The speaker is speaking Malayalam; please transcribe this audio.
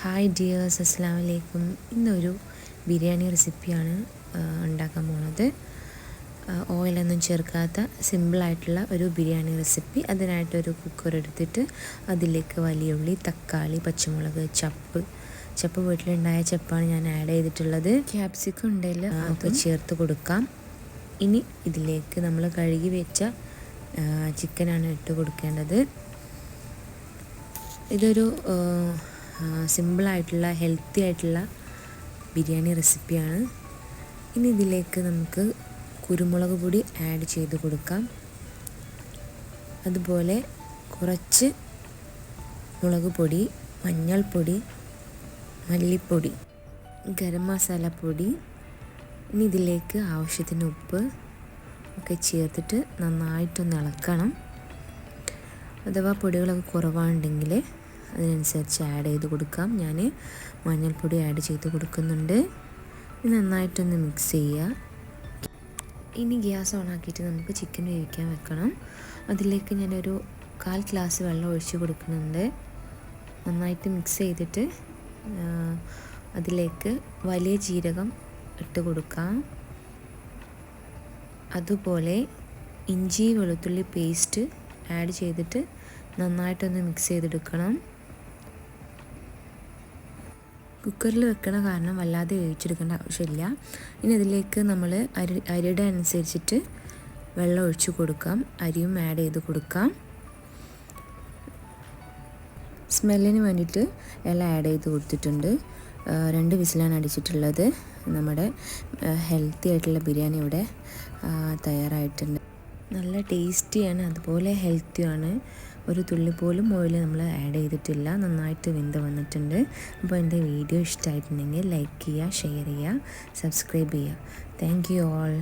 ഹായ് ഡിയേഴ്സ് അസ്സാം വലൈക്കും ഇന്നൊരു ബിരിയാണി റെസിപ്പിയാണ് ഉണ്ടാക്കാൻ പോണത്. ഓയിലൊന്നും ചേർക്കാത്ത സിമ്പിളായിട്ടുള്ള ഒരു ബിരിയാണി റെസിപ്പി. അതിനായിട്ടൊരു കുക്കർ എടുത്തിട്ട് അതിലേക്ക് വലിയ ഉള്ളി തക്കാളി പച്ചമുളക് ചപ്പ്. ചപ്പ് വീട്ടിലുണ്ടായ ചപ്പാണ് ഞാൻ ആഡ് ചെയ്തിട്ടുള്ളത്. ക്യാപ്സിക്കം ഉണ്ടെങ്കിൽ ഒക്കെ ചേർത്ത് കൊടുക്കാം. ഇനി ഇതിലേക്ക് നമ്മൾ കഴുകി വെച്ച ചിക്കനാണ് ഇട്ട് കൊടുക്കേണ്ടത്. ഇതൊരു സിമ്പിളായിട്ടുള്ള ഹെൽത്തി ആയിട്ടുള്ള ബിരിയാണി റെസിപ്പിയാണ് ഇനി ഇതിലേക്ക് നമുക്ക് കുരുമുളക് പൊടി ആഡ് ചെയ്ത് കൊടുക്കാം. അതുപോലെ കുറച്ച് മുളക് പൊടി മഞ്ഞൾപ്പൊടി മല്ലിപ്പൊടി ഗരം മസാല പൊടി ഇനി ഇതിലേക്ക് ആവശ്യത്തിന് ഉപ്പ് ഒക്കെ ചേർത്തിട്ട് നന്നായിട്ടൊന്ന് ഇളക്കണം. അഥവാ പൊടികളൊക്കെ കുറവാണെങ്കിൽ അതിനനുസരിച്ച് ആഡ് ചെയ്ത് കൊടുക്കാം. ഞാൻ മഞ്ഞൾപ്പൊടി ആഡ് ചെയ്ത് കൊടുക്കുന്നുണ്ട്. നന്നായിട്ടൊന്ന് മിക്സ് ചെയ്യുക ഇനി ഗ്യാസ് ഓൺ ആക്കിയിട്ട് നമുക്ക് ചിക്കൻ വേവിക്കാൻ വെക്കണം. അതിലേക്ക് ഞാനൊരു കാൽ ഗ്ലാസ് വെള്ളം ഒഴിച്ച് കൊടുക്കുന്നുണ്ട്. നന്നായിട്ട് മിക്സ് ചെയ്തിട്ട് അതിലേക്ക് വലിയ ജീരകം ഇട്ട് കൊടുക്കാം. അതുപോലെ ഇഞ്ചി വെളുത്തുള്ളി പേസ്റ്റ് ആഡ് ചെയ്തിട്ട് നന്നായിട്ടൊന്ന് മിക്സ് ചെയ്തെടുക്കണം. കുക്കറിൽ വെക്കണ കാരണം വല്ലാതെ വേവിച്ചെടുക്കേണ്ട ആവശ്യമില്ല. ഇനി അതിലേക്ക് നമ്മൾ അരി അരിയുടെ അനുസരിച്ചിട്ട് വെള്ളം ഒഴിച്ച് കൊടുക്കാം. അരിയും ആഡ് ചെയ്ത് കൊടുക്കാം. സ്മെല്ലിന് വേണ്ടിയിട്ട് എല്ലാം ആഡ് ചെയ്ത് കൊടുത്തിട്ടുണ്ട്. രണ്ട് വിസിലാണ് അടിച്ചിട്ടുള്ളത്. നമ്മുടെ ഹെൽത്തി ആയിട്ടുള്ള ബിരിയാണി ഇവിടെ തയ്യാറായിട്ടുണ്ട്. നല്ല ടേസ്റ്റിയാണ് അതുപോലെ ഹെൽത്തിയാണ് ഒരു തുള്ളി പോലും ഓയിൽ നമ്മൾ ആഡ് ചെയ്തിട്ടില്ല. നന്നായിട്ട് വെന്ത് വന്നിട്ടുണ്ട്. അപ്പോൾ എന്റെ വീഡിയോ ഇഷ്ടമായിട്ടുണ്ടെങ്കിൽ ലൈക്ക് ചെയ്യുക ഷെയർ ചെയ്യുക സബ്സ്ക്രൈബ് ചെയ്യുക. Thank you all